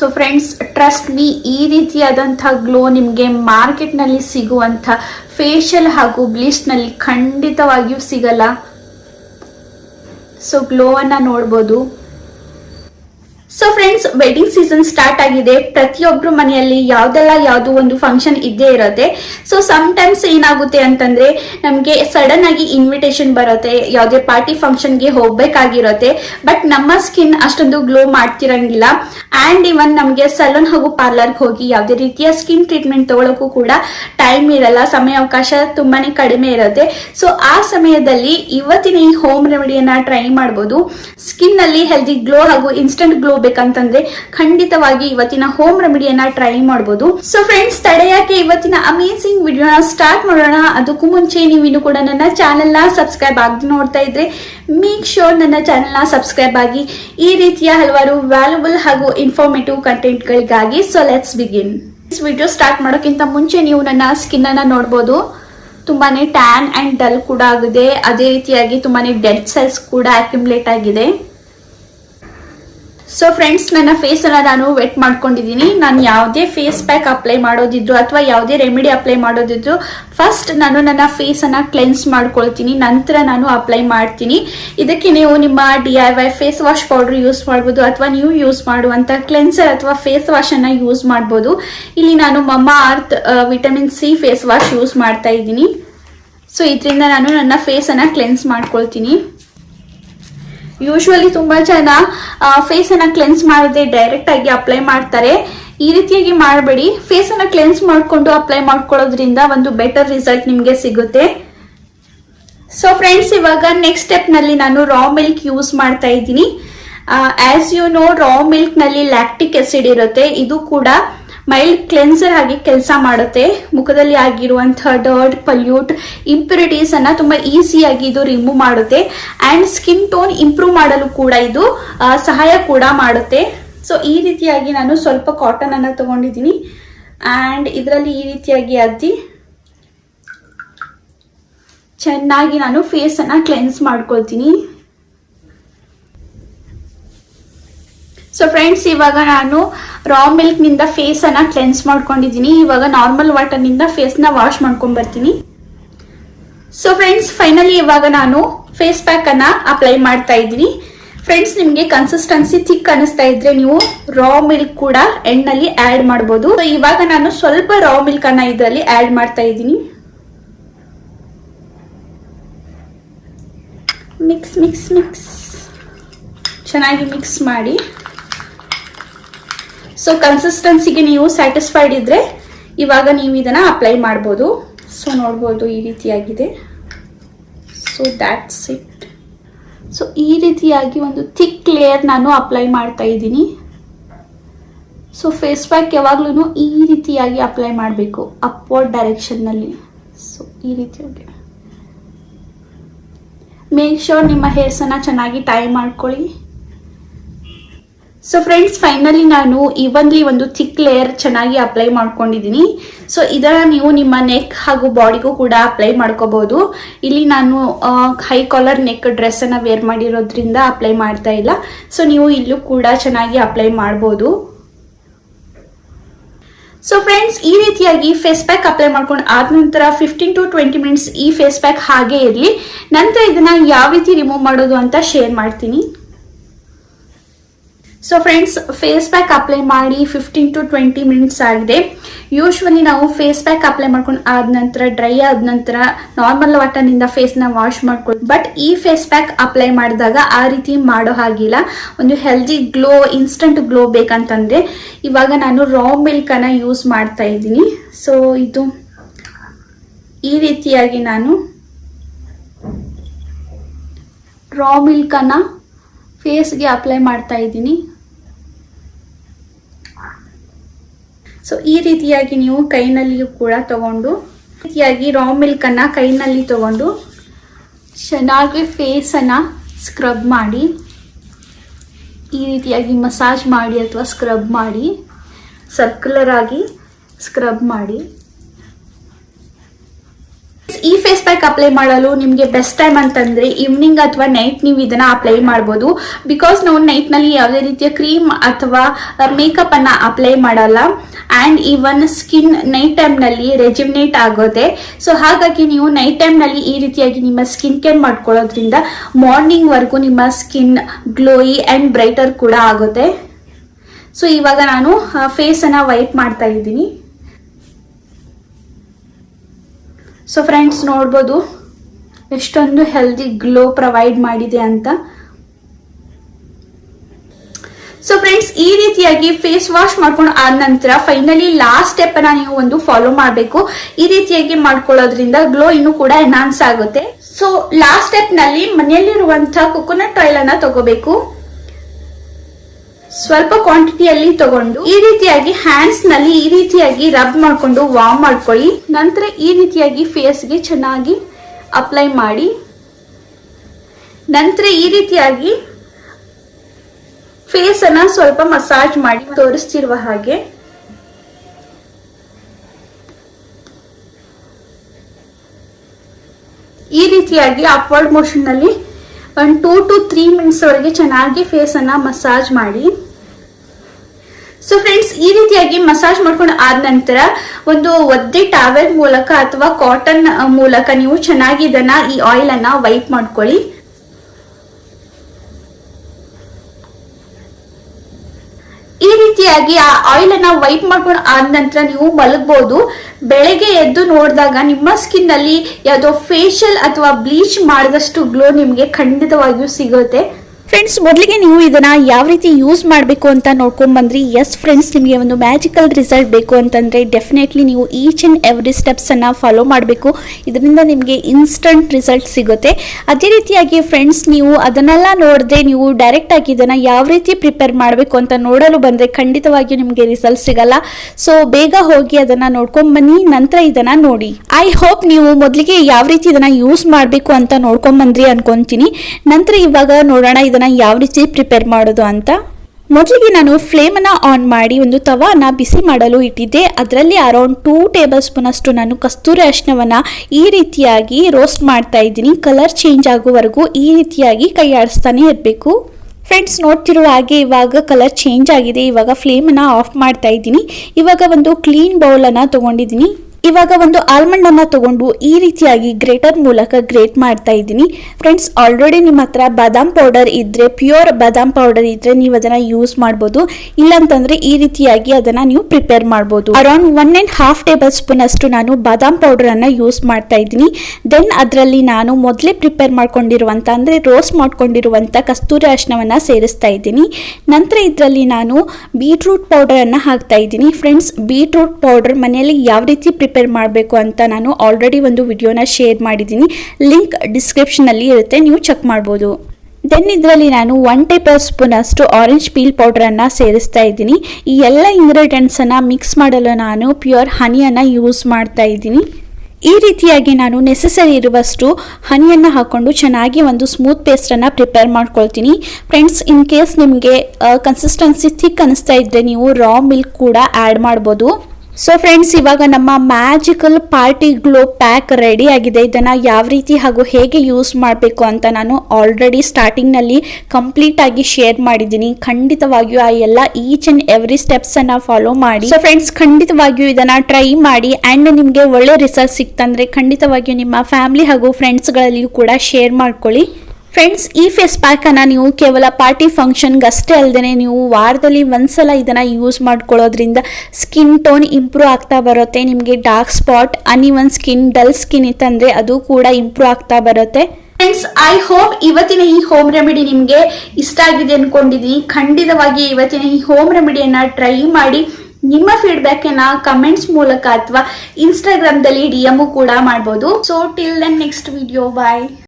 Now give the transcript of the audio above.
So friends trust me ಈ ರೀತಿಯಾದಂಥ glow ನಿಮಗೆ ಮಾರ್ಕೆಟ್ನಲ್ಲಿ ಸಿಗುವಂಥ ಫೇಶಿಯಲ್ ಹಾಗೂ ಬ್ಲೀಚ್ನಲ್ಲಿ ಖಂಡಿತವಾಗಿಯೂ ಸಿಗಲ್ಲ. ಸೊ ಗ್ಲೋವನ್ನು ನೋಡ್ಬೋದು. ಫ್ರೆಂಡ್ಸ್ ವೆಡ್ಡಿಂಗ್ ಸೀಸನ್ ಸ್ಟಾರ್ಟ್ ಆಗಿದೆ. ಪ್ರತಿಯೊಬ್ರು ಮನೆಯಲ್ಲಿ ಯಾವ್ದೆಲ್ಲ ಯಾವ್ದು ಒಂದು ಫಂಕ್ಷನ್ ಇದ್ದೇ ಇರುತ್ತೆ. ಸೊ ಟೈಮ್ಸ್ ಏನಾಗುತ್ತೆ ಅಂತಂದ್ರೆ ನಮಗೆ ಸಡನ್ ಆಗಿ ಇನ್ವಿಟೇಷನ್ ಬರುತ್ತೆ. ಯಾವುದೇ ಪಾರ್ಟಿ ಫಂಕ್ಷನ್ಗೆ ಹೋಗ್ಬೇಕಾಗಿರುತ್ತೆ. ಬಟ್ ನಮ್ಮ ಸ್ಕಿನ್ ಅಷ್ಟೊಂದು ಗ್ಲೋ ಮಾಡ್ತಿರಂಗಿಲ್ಲ. ಅಂಡ್ ಇವನ್ ನಮಗೆ ಸಲೂನ್ ಹಾಗೂ ಪಾರ್ಲರ್ಗೆ ಹೋಗಿ ಯಾವುದೇ ರೀತಿಯ ಸ್ಕಿನ್ ಟ್ರೀಟ್ಮೆಂಟ್ ತಗೊಳಕ್ಕೂ ಕೂಡ ಟೈಮ್ ಇರಲ್ಲ. ಸಮಯಾವಕಾಶ ತುಂಬಾನೇ ಕಡಿಮೆ ಇರುತ್ತೆ. ಸೊ ಆ ಸಮಯದಲ್ಲಿ ಇವತ್ತಿನ ಈ ಹೋಮ್ ರೆಮಿಡಿಯನ್ನ ಟ್ರೈ ಮಾಡಬಹುದು ಸ್ಕಿನ್ನಲ್ಲಿ ಹೆಲ್ದಿ ಗ್ಲೋ ಹಾಗೂ ಇನ್ಸ್ಟಂಟ್ ಗ್ಲೋ ಬೇಕಂತಂದ್ರೆ ಖಂಡಿತವಾಗಿ ಇವತ್ತಿನ ಹೋಮ್ ರೆಮಿಡಿಯನ್ನ ಟ್ರೈ ಮಾಡಬಹುದು ಸೊ ಫ್ರೆಂಡ್ಸ್ ತಡೆಯಾಕೆ ಇವತ್ತಿನ ಅಮೇಸಿಂಗ್ ವಿಡಿಯೋನ ಸ್ಟಾರ್ಟ್ ಮಾಡೋಣ? ಅದಕ್ಕೂ ಮುಂಚೆ ನೀವು ಇನ್ನು ಕೂಡ ನನ್ನ ಚಾನೆಲ್ ಸಬ್ಸ್ಕ್ರೈಬ್ ಆಗಿ ನೋಡ್ತಾ ಇದ್ರೆ ಮೇಕ್ ಶೋರ್ ನನ್ನ ಚಾನೆಲ್ ಸಬ್ಸ್ಕ್ರೈಬ್ ಆಗಿ ಈ ರೀತಿಯ ಹಲವಾರು ವ್ಯಾಲ್ಯೂಬಲ್ ಹಾಗೂ ಇನ್ಫಾರ್ಮೇಟಿವ್ ಕಂಟೆಂಟ್ ಗಳಿಗಾಗಿ so let's begin video start ಮಾಡೋಕ್ಕಿಂತ ಮುಂಚೆ ನೀವು ನನ್ನ ಸ್ಕಿನ್ ಅನ್ನ ನೋಡ್ಬೋದು. ತುಂಬಾನೇ ಟ್ಯಾನ್ ಅಂಡ್ ಡಲ್ ಕೂಡ ಆಗಿದೆ. ಅದೇ ರೀತಿಯಾಗಿ ತುಂಬಾನೇ ಡೆಡ್ ಸೆಲ್ಸ್ ಕೂಡ ಅಕ್ಯುಮುಲೇಟ್ ಆಗಿದೆ. ಸೊ ಫ್ರೆಂಡ್ಸ್ ನನ್ನ ಫೇಸ್ ಅನ್ನ ನಾನು ವೆಟ್ ಮಾಡ್ಕೊಂಡಿದ್ದೀನಿ. ನಾನು ಯಾವುದೇ ಫೇಸ್ ಪ್ಯಾಕ್ ಅಪ್ಲೈ ಮಾಡೋದಿದ್ರು ಅಥವಾ ಯಾವುದೇ ರೆಮಿಡಿ ಅಪ್ಲೈ ಮಾಡೋದಿದ್ರು ಫಸ್ಟ್ ನಾನು ನನ್ನ ಫೇಸ್ ಅನ್ನ ಕ್ಲೆನ್ಸ್ ಮಾಡ್ಕೊಳ್ತೀನಿ. ನಂತರ ನಾನು ಅಪ್ಲೈ ಮಾಡ್ತೀನಿ. ಇದಕ್ಕೆ ನೀವು ನಿಮ್ಮ D I Y face wash powder use ಮಾಡ್ಬೋದು ಅಥವಾ ನೀವು ಯೂಸ್ ಮಾಡುವಂತ ಕ್ಲೆನ್ಸರ್ ಅಥವಾ ಫೇಸ್ ವಾಶ್ ಅನ್ನ ಯೂಸ್ ಮಾಡ್ಬೋದು. ಇಲ್ಲಿ ನಾನು Mamaearth vitamin C face wash use ಮಾಡ್ತಾ ಇದ್ದೀನಿ. ಸೊ ಇದರಿಂದ ನಾನು ನನ್ನ ಫೇಸ್ ಅನ್ನ ಕ್ಲೆನ್ಸ್ ಮಾಡ್ಕೊಳ್ತೀನಿ. ಯೂಶ್ವಲಿ ತುಂಬಾ ಜನ ಫೇಸ್ ಅನ್ನ ಕ್ಲೆನ್ಸ್ ಮಾಡದೆ ಡೈರೆಕ್ಟ್ ಆಗಿ ಅಪ್ಲೈ ಮಾಡ್ತಾರೆ. ಈ ರೀತಿಯಾಗಿ ಮಾಡಬೇಡಿ. ಫೇಸ್ ಅನ್ನ ಕ್ಲೆನ್ಸ್ ಮಾಡಿಕೊಂಡು ಅಪ್ಲೈ ಮಾಡ್ಕೊಳ್ಳೋದ್ರಿಂದ ಒಂದು ಬೆಟರ್ ರಿಸಲ್ಟ್ ನಿಮಗೆ ಸಿಗುತ್ತೆ. ಸೊ ಫ್ರೆಂಡ್ಸ್ ಇವಾಗ ನೆಕ್ಸ್ಟ್ ಸ್ಟೆಪ್ನಲ್ಲಿ ನಾನು ರಾ ಮಿಲ್ಕ್ ಯೂಸ್ ಮಾಡ್ತಾ ಇದ್ದೀನಿ. ಆಸ್ ಯು ನೋ ರಾ ಮಿಲ್ಕ್ನಲ್ಲಿ ಲ್ಯಾಕ್ಟಿಕ್ ಆಸಿಡ್ ಇರುತ್ತೆ. ಇದು ಕೂಡ ಮೈಲ್ಡ್ ಕ್ಲೆನ್ಸರ್ ಆಗಿ ಕೆಲಸ ಮಾಡುತ್ತೆ. ಮುಖದಲ್ಲಿ ಆಗಿರುವಂತಹ ಡರ್ಟ್ ಪಲ್ಯೂಟ್ ಇಂಪ್ಯೂರಿಟೀಸ್ ಅನ್ನ ತುಂಬಾ ಈಸಿಯಾಗಿ ಇದು ರಿಮೂವ್ ಮಾಡುತ್ತೆ. ಅಂಡ್ ಸ್ಕಿನ್ ಟೋನ್ ಇಂಪ್ರೂವ್ ಮಾಡಲು ಕೂಡ ಇದು ಸಹಾಯ ಕೂಡ ಮಾಡುತ್ತೆ. ಸೊ ಈ ರೀತಿಯಾಗಿ ನಾನು ಸ್ವಲ್ಪ ಕಾಟನ್ ಅನ್ನ ತಗೊಂಡಿದ್ದೀನಿ. ಅಂಡ್ ಇದರಲ್ಲಿ ಈ ರೀತಿಯಾಗಿ ಅದ್ದಿ. ಚೆನ್ನಾಗಿ ನಾನು ಫೇಸ್ ಅನ್ನ ಕ್ಲೆನ್ಸ್ ಮಾಡ್ಕೊಳ್ತೀನಿ. ಸೊ ಫ್ರೆಂಡ್ಸ್ ಇವಾಗ ನಾನು ರಾ ಮಿಲ್ಕ್ನಿಂದ ಫೇಸ್ ಅನ್ನ ಕ್ಲೆನ್ಸ್ ಮಾಡ್ಕೊಂಡಿದ್ದೀನಿ. ಇವಾಗ ನಾರ್ಮಲ್ ವಾಟರ್ನಿಂದ ಫೇಸ್ನ ವಾಶ್ ಮಾಡ್ಕೊಂಡ್ ಬರ್ತೀನಿ. ಸೊ ಫ್ರೆಂಡ್ಸ್ ಫೈನಲಿ ಇವಾಗ ನಾನು ಫೇಸ್ ಪ್ಯಾಕ್ ಅನ್ನ ಅಪ್ಲೈ ಮಾಡ್ತಾ ಇದ್ದೀನಿ. ಫ್ರೆಂಡ್ಸ್ ನಿಮ್ಗೆ ಕನ್ಸಿಸ್ಟೆನ್ಸಿ ಥಿಕ್ ಅನಿಸ್ತಾ ಇದ್ರೆ ನೀವು ರಾ ಮಿಲ್ಕ್ ಕೂಡ ಎಣ್ಣಲ್ಲಿ ಆಡ್ ಮಾಡಬಹುದು ಸೊ ಇವಾಗ ನಾನು ಸ್ವಲ್ಪ ರಾ ಮಿಲ್ಕ್ ಅನ್ನ ಇದರಲ್ಲಿ ಆಡ್ ಮಾಡ್ತಾ ಇದ್ದೀನಿ. ಮಿಕ್ಸ್ ಮಿಕ್ಸ್ ಮಿಕ್ಸ್ ಚೆನ್ನಾಗಿ ಮಿಕ್ಸ್ ಮಾಡಿ. ಸೊ ಕನ್ಸಿಸ್ಟೆನ್ಸಿಗೆ ನೀವು ಸ್ಯಾಟಿಸ್ಫೈಡ್ ಇದ್ರೆ ಇವಾಗ ನೀವು ಇದನ್ನ ಅಪ್ಲೈ ಮಾಡ್ಬೋದು. ಸೊ ನೋಡ್ಬೋದು ಈ ರೀತಿಯಾಗಿದೆ ಸೊ ದ್ಯಾಟ್ಸ್ ಇಟ್ ಸೊ ಈ ರೀತಿಯಾಗಿ ಒಂದು ಥಿಕ್ ಲೇಯರ್ ನಾನು ಅಪ್ಲೈ ಮಾಡ್ತಾ ಇದ್ದೀನಿ. ಸೊ ಫೇಸ್ ಪ್ಯಾಕ್ ಯಾವಾಗ್ಲೂ ಈ ರೀತಿಯಾಗಿ ಅಪ್ಲೈ ಮಾಡಬೇಕು ಅಪ್ವರ್ಡ್ ಡೈರೆಕ್ಷನ್ನಲ್ಲಿ ಸೊ ಈ ರೀತಿಯಾಗಿ ಮೇಕ್ ಶೋರ್ ನಿಮ್ಮ ಹೇರ್ಸನ್ನು ಚೆನ್ನಾಗಿ ಟೈ ಮಾಡ್ಕೊಳ್ಳಿ. ಸೊ ಫ್ರೆಂಡ್ಸ್ ಫೈನಲಿ ನಾನು ಇವನ್ಲಿ ಒಂದು ಥಿಕ್ ಲೇಯರ್ ಚೆನ್ನಾಗಿ ಅಪ್ಲೈ ಮಾಡ್ಕೊಂಡಿದ್ದೀನಿ. ಸೊ ಇದರ ನೀವು ನಿಮ್ಮ ನೆಕ್ ಹಾಗೂ ಬಾಡಿಗೂ ಕೂಡ ಅಪ್ಲೈ ಮಾಡ್ಕೋಬಹುದು ಇಲ್ಲಿ ನಾನು ಹೈ ಕಾಲರ್ ನೆಕ್ ಡ್ರೆಸ್ ಅನ್ನ ವೇರ್ ಮಾಡಿರೋದ್ರಿಂದ ಅಪ್ಲೈ ಮಾಡ್ತಾ ಇಲ್ಲ. ಸೊ ನೀವು ಇಲ್ಲೂ ಕೂಡ ಚೆನ್ನಾಗಿ ಅಪ್ಲೈ ಮಾಡ್ಬೋದು. ಸೊ ಫ್ರೆಂಡ್ಸ್ ಈ ರೀತಿಯಾಗಿ ಫೇಸ್ ಪ್ಯಾಕ್ ಅಪ್ಲೈ ಮಾಡ್ಕೊಂಡು ಆದ ನಂತರ ಫಿಫ್ಟೀನ್ ಟು ಟ್ವೆಂಟಿ ಮಿನಿಟ್ಸ್ ಈ ಫೇಸ್ ಪ್ಯಾಕ್ ಹಾಗೆ ಇರಲಿ. ನಂತರ ಇದನ್ನ ಯಾವ ರೀತಿ ರಿಮೂವ್ ಮಾಡೋದು ಅಂತ ಶೇರ್ ಮಾಡ್ತೀನಿ. So friends face pack apply ಮಾಡಿ ಫಿಫ್ಟೀನ್ ಟು ಟ್ವೆಂಟಿ ಮಿನಿಟ್ಸ್ ಆಗಿದೆ. ಯೂಶ್ವಲಿ ನಾವು ಫೇಸ್ ಪ್ಯಾಕ್ ಅಪ್ಲೈ ಮಾಡ್ಕೊಂಡು ಆದ ನಂತರ ಡ್ರೈ ಆದ ನಂತರ ನಾರ್ಮಲ್ ವಾಟರ್ನಿಂದ ಫೇಸ್ನ ವಾಶ್ ಮಾಡ್ಕೊಂಡು ಬಟ್ ಈ ಫೇಸ್ ಪ್ಯಾಕ್ ಅಪ್ಲೈ ಮಾಡಿದಾಗ ಆ ರೀತಿ ಮಾಡೋ ಹಾಗಿಲ್ಲ. ಒಂದು ಹೆಲ್ದಿ ಗ್ಲೋ ಇನ್ಸ್ಟಂಟ್ ಗ್ಲೋ ಬೇಕಂತಂದ್ರೆ ಇವಾಗ ನಾನು ರಾ ಮಿಲ್ಕನ್ನು ಯೂಸ್ ಮಾಡ್ತಾ ಇದ್ದೀನಿ. ಸೊ ಇದು ಈ ರೀತಿಯಾಗಿ ನಾನು ರಾ ಮಿಲ್ಕನ್ನು ಫೇಸ್ಗೆ ಅಪ್ಲೈ ಮಾಡ್ತಾ ಇದ್ದೀನಿ. ಸೊ ಈ ರೀತಿಯಾಗಿ ನೀವು ಕೈನಲ್ಲಿಯೂ ಕೂಡ ತಗೊಂಡು ರೀತಿಯಾಗಿ ರಾ ಮಿಲ್ಕನ್ನು ಕೈನಲ್ಲಿ ತಗೊಂಡು, ಚೆನ್ನಾಗಿ ಫೇಸನ್ನು ಸ್ಕ್ರಬ್ ಮಾಡಿ, ಈ ರೀತಿಯಾಗಿ ಮಸಾಜ್ ಮಾಡಿ ಅಥವಾ ಸ್ಕ್ರಬ್ ಮಾಡಿ ಸರ್ಕ್ಯುಲರ್ ಆಗಿ ಸ್ಕ್ರಬ್ ಮಾಡಿ. ಈ ಫೇಸ್ ಪ್ಯಾಕ್ ಅಪ್ಲೈ ಮಾಡಲು ನಿಮಗೆ ಬೆಸ್ಟ್ ಟೈಮ್ ಅಂತಂದ್ರೆ ಈವ್ನಿಂಗ್ ಅಥವಾ ನೈಟ್ ನೀವು ಇದನ್ನ ಅಪ್ಲೈ ಮಾಡ್ಬೋದು. ಬಿಕಾಸ್ ನಾವು ನೈಟ್ನಲ್ಲಿ ಯಾವುದೇ ರೀತಿಯ ಕ್ರೀಮ್ ಅಥವಾ ಮೇಕಪ್ ಅನ್ನ ಅಪ್ಲೈ ಮಾಡಲ್ಲ. ಆ್ಯಂಡ್ ಈವನ್ ಸ್ಕಿನ್ ನೈಟ್ ಟೈಮ್ನಲ್ಲಿ ರೆಜಿಮಿನೇಟ್ ಆಗೋದೆ. ಸೊ ಹಾಗಾಗಿ ನೀವು ನೈಟ್ ಟೈಮ್ನಲ್ಲಿ ಈ ರೀತಿಯಾಗಿ ನಿಮ್ಮ ಸ್ಕಿನ್ ಕೇರ್ ಮಾಡ್ಕೊಳ್ಳೋದ್ರಿಂದ ಮಾರ್ನಿಂಗ್ ವರೆಗೂ ನಿಮ್ಮ ಸ್ಕಿನ್ ಗ್ಲೋಯಿ ಅಂಡ್ ಬ್ರೈಟರ್ ಕೂಡ ಆಗುತ್ತೆ. ಸೊ ಇವಾಗ ನಾನು ಫೇಸ್ ಅನ್ನ ವೈಟ್ ಮಾಡ್ತಾ ಇದ್ದೀನಿ. ಸೊ ಫ್ರೆಂಡ್ಸ್ ನೋಡ್ಬೋದು. ಎಷ್ಟೊಂದು ಹೆಲ್ದಿ ಗ್ಲೋ ಪ್ರೊವೈಡ್ ಮಾಡಿದೆ ಅಂತ. ಸೊ ಫ್ರೆಂಡ್ಸ್ ಈ ರೀತಿಯಾಗಿ ಫೇಸ್ ವಾಶ್ ಮಾಡ್ಕೊಂಡು ಆದ ನಂತರ ಫೈನಲಿ ಲಾಸ್ಟ್ ಸ್ಟೆಪ್ ಅನ್ನ ನೀವು ಒಂದು ಫಾಲೋ ಮಾಡಬೇಕು. ಈ ರೀತಿಯಾಗಿ ಮಾಡ್ಕೊಳ್ಳೋದ್ರಿಂದ ಗ್ಲೋ ಇನ್ನೂ ಕೂಡ ಎನ್ಹಾನ್ಸ್ ಆಗುತ್ತೆ. ಸೊ ಲಾಸ್ಟ್ ಸ್ಟೆಪ್ನಲ್ಲಿ ಮನೆಯಲ್ಲಿರುವಂತಹ ಕೊಕೊನಟ್ ಆಯಿಲ್ ಅನ್ನ ತಗೋಬೇಕು. ಸ್ವಲ್ಪ ಕ್ವಾಂಟಿಟಿಯಲ್ಲಿ ತಗೊಂಡು ಈ ರೀತಿಯಾಗಿ ಹ್ಯಾಂಡ್ಸ್ನಲ್ಲಿ ಈ ರೀತಿಯಾಗಿ ರಬ್ ಮಾಡ್ಕೊಂಡು ವಾಮ್ ಮಾಡ್ಕೊಳ್ಳಿ. ನಂತರ ಈ ರೀತಿಯಾಗಿ ಫೇಸ್ಗೆ ಚೆನ್ನಾಗಿ ಅಪ್ಲೈ ಮಾಡಿ. ನಂತರ ಈ ರೀತಿಯಾಗಿ ಫೇಸ್ ಅನ್ನ ಸ್ವಲ್ಪ ಮಸಾಜ್ ಮಾಡಿ ತೋರಿಸ್ತಿರುವ ಹಾಗೆ. ಈ ರೀತಿಯಾಗಿ ಅಪ್ವರ್ಡ್ ಮೋಷನ್ನಲ್ಲಿ ಒಂದು ಟೂ ಟು ತ್ರೀ ಮಿನಿಟ್ಸ್ ವರೆಗೆ ಚೆನ್ನಾಗಿ ಫೇಸ್ ಅನ್ನ ಮಸಾಜ್ ಮಾಡಿ. ಸೊ ಫ್ರೆಂಡ್ಸ್ ಈ ರೀತಿಯಾಗಿ ಮಸಾಜ್ ಮಾಡ್ಕೊಂಡು ಆದ ನಂತರ ಒಂದು ಒದ್ದೆ ಟಾವೆಲ್ ಮೂಲಕ ಅಥವಾ ಕಾಟನ್ ಮೂಲಕ ನೀವು ಚೆನ್ನಾಗಿ ಇದನ್ನ ಈ ಆಯಿಲ್ ಅನ್ನ ವೈಪ್ ಮಾಡ್ಕೊಳ್ಳಿ ಈ ರೀತಿಯಾಗಿ ಆ ಆಯಿಲ್ ಅನ್ನ ವೈಪ್ ಮಾಡ್ಕೊಂಡು ಆದ ನಂತರ ನೀವು ಮಲಗಬಹುದು ಬೆಳಗ್ಗೆ ಎದ್ದು ನೋಡಿದಾಗ ನಿಮ್ಮ ಸ್ಕಿನ್ ಅಲ್ಲಿ ಯಾವುದೋ ಫೇಶಿಯಲ್ ಅಥವಾ ಬ್ಲೀಚ್ ಮಾಡಿದಷ್ಟು ಗ್ಲೋ ನಿಮಗೆ ಖಂಡಿತವಾಗಿಯೂ ಸಿಗುತ್ತೆ. ಫ್ರೆಂಡ್ಸ್ ಮೊದಲಿಗೆ ನೀವು ಇದನ್ನ ಯಾವ ರೀತಿ ಯೂಸ್ ಮಾಡಬೇಕು ಅಂತ ನೋಡ್ಕೊಂಡ್ ಬಂದ್ರಿ. ಎಸ್ ಫ್ರೆಂಡ್ಸ್ ನಿಮಗೆ ಒಂದು ಮ್ಯಾಜಿಕಲ್ ರಿಸಲ್ಟ್ ಬೇಕು ಅಂತಂದ್ರೆ ಡೆಫಿನೆಟ್ಲಿ ನೀವು ಈಚ್ ಅಂಡ್ ಎವ್ರಿ ಸ್ಟೆಪ್ಸ್ ಅನ್ನ ಫಾಲೋ ಮಾಡಬೇಕು. ಇದರಿಂದ ನಿಮಗೆ ಇನ್ಸ್ಟಂಟ್ ರಿಸಲ್ಟ್ ಸಿಗುತ್ತೆ. ಅದೇ ರೀತಿಯಾಗಿ ಫ್ರೆಂಡ್ಸ್ ನೀವು ಅದನ್ನೆಲ್ಲ ನೋಡದೆ ನೀವು ಡೈರೆಕ್ಟ್ ಆಗಿ ಇದನ್ನ ಯಾವ ರೀತಿ ಪ್ರಿಪೇರ್ ಮಾಡಬೇಕು ಅಂತ ನೋಡಲು ಬಂದ್ರೆ ಖಂಡಿತವಾಗಿಯೂ ನಿಮಗೆ ರಿಸಲ್ಟ್ ಸಿಗಲ್ಲ. ಸೊ ಬೇಗ ಹೋಗಿ ಅದನ್ನ ನೋಡ್ಕೊಂಡ್ ಬನ್ನಿ, ನಂತರ ಇದನ್ನ ನೋಡಿ. ಐ ಹೋಪ್ ನೀವು ಮೊದಲಿಗೆ ಯಾವ ರೀತಿ ಇದನ್ನ ಯೂಸ್ ಮಾಡಬೇಕು ಅಂತ ನೋಡ್ಕೊಂಡ್ ಬಂದ್ರಿ ಅನ್ಕೊಂತೀನಿ. ನಂತರ ಇವಾಗ ನೋಡೋಣ ಇದನ್ನ ಯಾವ ರೀತಿ ಪ್ರಿಪೇರ್ ಮಾಡೋದು ಅಂತ? ಮೊದಲಿಗೆ ನಾನು ಫ್ಲೇಮನ್ನು ಆನ್ ಮಾಡಿ ಒಂದು ತವಾನ ಬಿಸಿ ಮಾಡಲು ಇಟ್ಟಿದ್ದೆ. ಅದರಲ್ಲಿ ಅರೌಂಡ್ ಟೂ ಟೇಬಲ್ ಸ್ಪೂನ್ ಅಷ್ಟು ನಾನು ಕಸ್ತೂರಿ ಅರಿಶಿನವನ್ನು ಈ ರೀತಿಯಾಗಿ ರೋಸ್ಟ್ ಮಾಡ್ತಾ ಇದ್ದೀನಿ. ಕಲರ್ ಚೇಂಜ್ ಆಗುವವರೆಗೂ ಈ ರೀತಿಯಾಗಿ ಕೈ ಆಡಿಸ್ತಾನೆ ಇರಬೇಕು. ಫ್ರೆಂಡ್ಸ್ ನೋಡ್ತಿರುವ ಹಾಗೆ ಇವಾಗ ಕಲರ್ ಚೇಂಜ್ ಆಗಿದೆ. ಇವಾಗ ಫ್ಲೇಮನ್ನು ಆಫ್ ಮಾಡ್ತಾ ಇದ್ದೀನಿ. ಇವಾಗ ಒಂದು ಕ್ಲೀನ್ ಬೌಲನ್ನು ತೊಗೊಂಡಿದ್ದೀನಿ. ಇವಾಗ ಒಂದು ಆಲ್ಮಂಡ್ ಅನ್ನ ತಗೊಂಡು ಈ ರೀತಿಯಾಗಿ ಗ್ರೇಟರ್ ಮೂಲಕ ಗ್ರೇಟ್ ಮಾಡ್ತಾ ಇದ್ದೀನಿ. ಫ್ರೆಂಡ್ಸ್ ಆಲ್ರೆಡಿ ನಿಮ್ಮ ಹತ್ರ ಬಾದಾಮ್ ಪೌಡರ್ ಇದ್ರೆ ಪ್ಯೂರ್ ಬಾದಾಮ್ ಪೌಡರ್ ಇದ್ರೆ ನೀವು ಅದನ್ನ ಯೂಸ್ ಮಾಡ್ಬೋದು. ಇಲ್ಲಾಂತಂದ್ರೆ ಈ ರೀತಿಯಾಗಿ ಅದನ್ನ ನೀವು ಪ್ರಿಪೇರ್ ಮಾಡ್ಬೋದು. Around one and half tablespoon ಅಷ್ಟು ನಾನು ಬಾದಾಮ್ ಪೌಡರ್ ಅನ್ನ ಯೂಸ್ ಮಾಡ್ತಾ ಇದ್ದೀನಿ. ದೆನ್ ಅದರಲ್ಲಿ ನಾನು ಮೊದಲೇ ಪ್ರಿಪೇರ್ ಮಾಡ್ಕೊಂಡಿರುವಂತ, ಅಂದ್ರೆ ರೋಸ್ಟ್ ಮಾಡ್ಕೊಂಡಿರುವಂತ ಕಸ್ತೂರಿ ಅರಿಶಿನವನ್ನ ಸೇರಿಸ್ತಾ ಇದ್ದೀನಿ. ನಂತರ ಇದರಲ್ಲಿ ನಾನು ಬೀಟ್ರೂಟ್ ಪೌಡರ್ ಅನ್ನ ಹಾಕ್ತಾ ಇದ್ದೀನಿ. ಫ್ರೆಂಡ್ಸ್ ಬೀಟ್ರೂಟ್ ಪೌಡರ್ ಮನೆಯಲ್ಲಿ ಯಾವ ರೀತಿ ಮಾಡಬೇಕು ಅಂತ ನಾನು ಆಲ್ರೆಡಿ ಒಂದು ವಿಡಿಯೋನ ಶೇರ್ ಮಾಡಿದ್ದೀನಿ. ಲಿಂಕ್ ಡಿಸ್ಕ್ರಿಪ್ಷನಲ್ಲಿ ಇರುತ್ತೆ, ನೀವು ಚೆಕ್ ಮಾಡ್ಬೋದು. ದೆನ್ ಇದರಲ್ಲಿ ನಾನು ಒನ್ ಟೇಬಲ್ ಸ್ಪೂನ್ ಅಷ್ಟು ಆರೆಂಜ್ ಪೀಲ್ ಪೌಡ್ರನ್ನು ಸೇರಿಸ್ತಾ ಇದ್ದೀನಿ. ಈ ಎಲ್ಲ ಇಂಗ್ರೀಡಿಯೆಂಟ್ಸನ್ನು ಮಿಕ್ಸ್ ಮಾಡಲು ನಾನು ಪ್ಯೂರ್ ಹನಿಯನ್ನು ಯೂಸ್ ಮಾಡ್ತಾ ಇದ್ದೀನಿ. ಈ ರೀತಿಯಾಗಿ ನಾನು ನೆಸಸರಿ ಇರುವಷ್ಟು ಹನಿಯನ್ನು ಹಾಕ್ಕೊಂಡು ಚೆನ್ನಾಗಿ ಒಂದು ಸ್ಮೂತ್ ಪೇಸ್ಟನ್ನು ಪ್ರಿಪೇರ್ ಮಾಡ್ಕೊಳ್ತೀನಿ. ಫ್ರೆಂಡ್ಸ್ ಇನ್ ಕೇಸ್ ನಿಮಗೆ ಕನ್ಸಿಸ್ಟೆನ್ಸಿ ಥಿಕ್ ಅನಿಸ್ತಾ ಇದ್ದರೆ ನೀವು ರಾ ಮಿಲ್ಕ್ ಕೂಡ ಆ್ಯಡ್ ಮಾಡ್ಬೋದು. ಸೊ ಫ್ರೆಂಡ್ಸ್ ಇವಾಗ ನಮ್ಮ magical party glow pack ready ಆಗಿದೆ. ಇದನ್ನು ಯಾವ ರೀತಿ ಹಾಗೂ ಹೇಗೆ ಯೂಸ್ ಮಾಡಬೇಕು ಅಂತ ನಾನು ಆಲ್ರೆಡಿ ಸ್ಟಾರ್ಟಿಂಗ್ನಲ್ಲಿ ಕಂಪ್ಲೀಟ್ ಆಗಿ ಶೇರ್ ಮಾಡಿದ್ದೀನಿ. ಖಂಡಿತವಾಗಿಯೂ ಆ ಎಲ್ಲ ಈಚ್ ಆ್ಯಂಡ್ ಎವ್ರಿ ಸ್ಟೆಪ್ಸನ್ನು ಫಾಲೋ ಮಾಡಿ. ಸೊ ಫ್ರೆಂಡ್ಸ್ ಖಂಡಿತವಾಗಿಯೂ ಇದನ್ನು ಟ್ರೈ ಮಾಡಿ ಆ್ಯಂಡ್ ನಿಮಗೆ ಒಳ್ಳೆ ರಿಸಲ್ಟ್ ಸಿಕ್ತಂದರೆ ಖಂಡಿತವಾಗಿಯೂ ನಿಮ್ಮ ಫ್ಯಾಮಿಲಿ ಹಾಗೂ ಫ್ರೆಂಡ್ಸ್ಗಳಲ್ಲಿಯೂ ಕೂಡ ಶೇರ್ ಮಾಡ್ಕೊಳ್ಳಿ. ಫ್ರೆಂಡ್ಸ್ ಈ ಫೇಸ್ ಪ್ಯಾಕನ್ನು ನೀವು ಕೇವಲ ಪಾರ್ಟಿ ಫಂಕ್ಷನ್ಗೆ ಅಷ್ಟೇ ಅಲ್ಲದೆ ನೀವು ವಾರದಲ್ಲಿ ಒಂದ್ಸಲ ಇದನ್ನು ಯೂಸ್ ಮಾಡ್ಕೊಳ್ಳೋದ್ರಿಂದ ಸ್ಕಿನ್ ಟೋನ್ ಇಂಪ್ರೂವ್ ಆಗ್ತಾ ಬರುತ್ತೆ. ನಿಮಗೆ dark spot uneven skin dull skin ಇತ್ತಂದರೆ ಅದು ಕೂಡ ಇಂಪ್ರೂವ್ ಆಗ್ತಾ ಬರುತ್ತೆ. ಫ್ರೆಂಡ್ಸ್ ಐ ಹೋಪ್ ಇವತ್ತಿನ ಈ ಹೋಮ್ ರೆಮಿಡಿ ನಿಮಗೆ ಇಷ್ಟ ಆಗಿದೆ ಅನ್ಕೊಂಡಿದೀನಿ. ಖಂಡಿತವಾಗಿ ಇವತ್ತಿನ ಈ ಹೋಮ್ ರೆಮಿಡಿಯನ್ನ ಟ್ರೈ ಮಾಡಿ. ನಿಮ್ಮ ಫೀಡ್ಬ್ಯಾಕ್ ಅನ್ನ ಕಮೆಂಟ್ಸ್ ಮೂಲಕ ಅಥವಾ ಇನ್ಸ್ಟಾಗ್ರಾಮ್ ಡಿ ಎಂ ಕೂಡ ಮಾಡಬಹುದು so till then next video bye